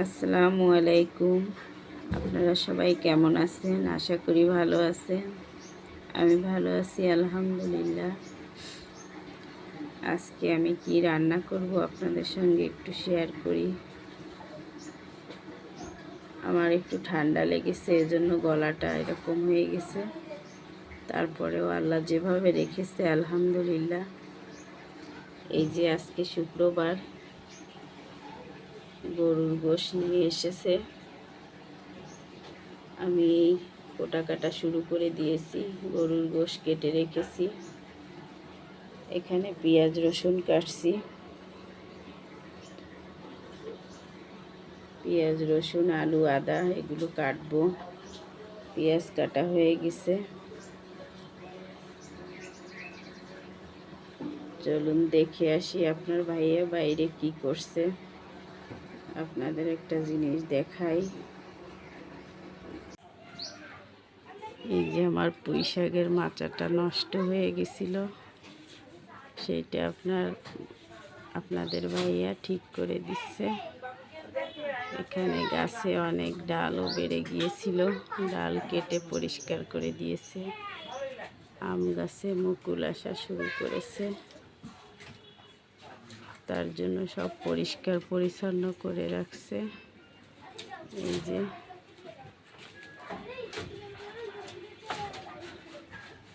আসসালামু আলাইকুম। আপনারা সবাই কেমন আছেন? আশা করি ভালো আছেন। আমি ভালো আছি, আলহামদুলিল্লাহ। আজকে আমি কি রান্না করব আপনাদের সঙ্গে একটু শেয়ার করি। আমার একটু ঠান্ডা লেগেছে, এজন্য গলাটা এরকম হয়ে গেছে। তারপরেও আল্লাহ যেভাবে রেখেছে, আলহামদুলিল্লাহ। এই যে আজকে শুক্রবার গরুর গোশ নিয়ে এসেছে। আমি এই কোটা কাটা শুরু করে দিয়েছি, গরুর গোশ কেটে রেখেছি। এখানে পেঁয়াজ, রসুন কাটছি। পেঁয়াজ, রসুন, আলু, আদা এগুলো কাটবো। পেঁয়াজ কাটা হয়ে গেছে। চলুন দেখে আসি আপনার ভাইয়া বাইরে কি করছে। আপনাদের একটা জিনিস দেখাই। এই যে আমার পুঁই শাকের মাচাটা নষ্ট হয়ে গেছিল। সেইটা আপনার, আপনাদের ভাইয়া ঠিক করে দিচ্ছে। এখানে গাছে অনেক ডালও বেড়ে গিয়েছিল। ডাল কেটে পরিষ্কার করে দিয়েছে। আম গাছে মুকুল আসা শুরু করেছে। তার জন্য সব পরিষ্কার পরিচ্ছন্ন করে রাখছে। এই যে।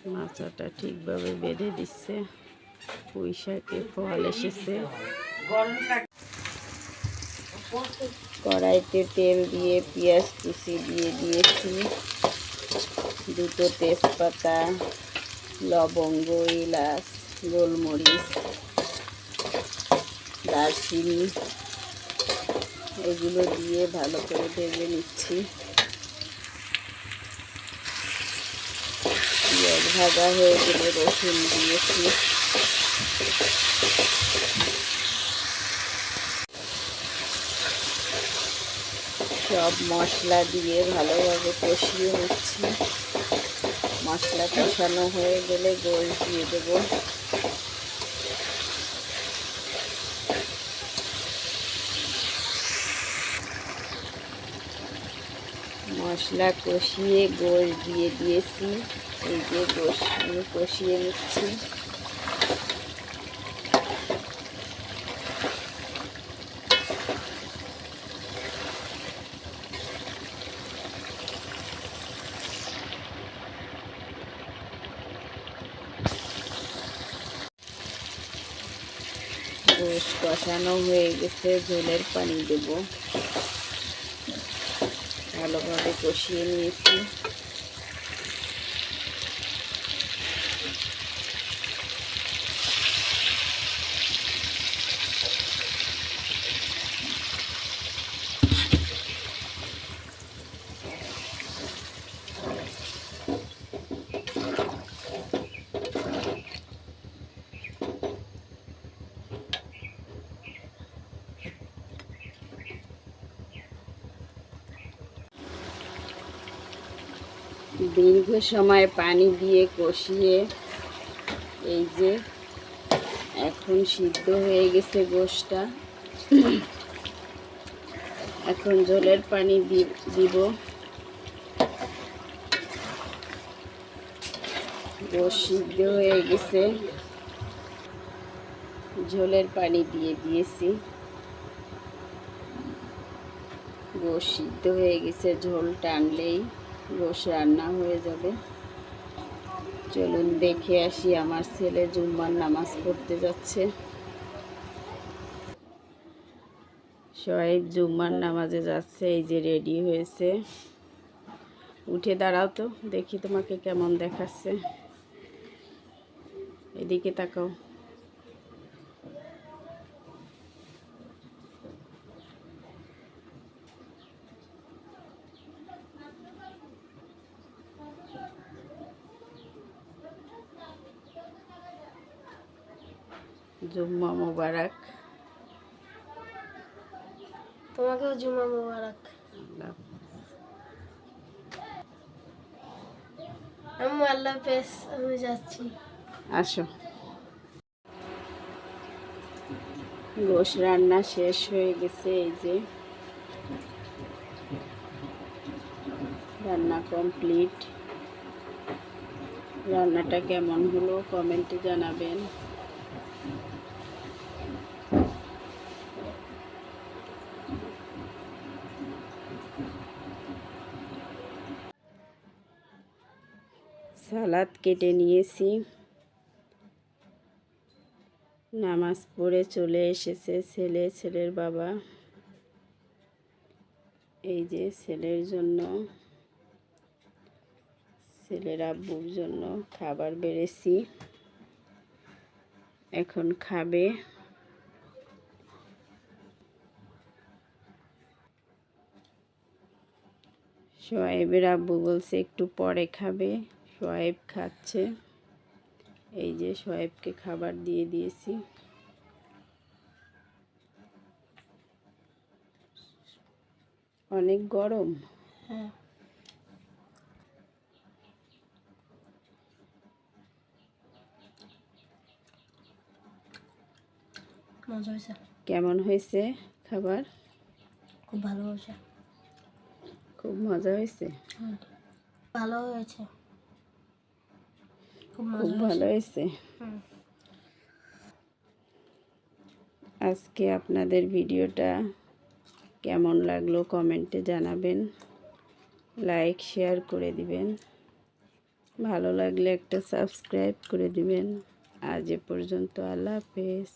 মাচাটা ঠিকভাবে বেঁধে দিচ্ছে। পুঁই ফল এসেছে। কড়াইতে তেল দিয়ে, পেঁয়াজ কুচি দিয়ে দিয়েছি। দুটো তেজপাতা, লবঙ্গ, এলাচ, গোলমরিচ। দারচিনি, এগুলো দিয়ে ভালো করে ভেজে নিচ্ছি। ভাজা হয়ে গেলে রসুন দিয়েছি। সব মশলা দিয়ে ভালোভাবে কষিয়ে নিচ্ছি। মশলা কষানো হয়ে গেলে গোল দিয়ে দেবো। মশলা কষিয়ে গোশ দিয়ে দিয়েছি। এই যে গোশ আমি কষিয়ে নিচ্ছি। গোশ কষানো হয়ে গেছে, ঝোলের পানি দেবো। ভালোভাবে কষিয়ে নিয়েছি। দীর্ঘ সময় পানি দিয়ে কষিয়ে, এই যে এখন সিদ্ধ হয়ে গেছে গোশটা। এখন জলের পানি দিব। সিদ্ধ হয়ে গেছে। ঝোলের পানি দিয়ে দিয়েছি। গোশ সিদ্ধ হয়ে গেছে, ঝোল টানলেই। গোশ রান্না হয়ে যাবে। চলুন দেখে আসি, আমার ছেলে জুম্মার নামাজ পড়তে যাচ্ছে। সোহেব জুম্মার নামাজে যাচ্ছে, এই যে রেডি হয়েছে। উঠে দাঁড়াও তো, দেখি তোমাকে কেমন দেখাচ্ছে। এদিকে তাকাও। জুম্মা মোবারক। তোমাকেও জুম্মা মোবারক। আমি আল্লাহ পেস আমি যাচ্ছি। আসো। গোশ রান্না শেষ হয়ে গেছে এই যে। রান্না কমপ্লিট। রান্নাটা কেমন হলো কমেন্টে জানাবেন। সালাদ কেটে নিয়েছি। নামাজ পড়ে চলে এসেছে ছেলে, ছেলের বাবা। এই যে ছেলের জন্য, ছেলের আব্বুর জন্য খাবার বেড়েছি। এখন খাবে। সোয়াইবের আব্বু বলছে একটু পরে খাবে। সোয়াইব খাচ্ছে। এই যে সোয়াইবকে খাবার দিয়ে দিয়েছি। অনেক গরম। হ্যাঁ। মজা হয়েছে। কেমন হয়েছে খাবার? খুব ভালো হয়েছে। খুব মজা হয়েছে? ভালো হয়েছে। খুব ভালো হয়েছে। আজকে আপনাদের ভিডিওটা কেমন লাগল কমেন্টে জানাবেন। লাইক শেয়ার করে দিবেন। ভালো লাগলে একটা সাবস্ক্রাইব করে দিবেন। আজ এ পর্যন্ত আল্লাহ হাফেজ।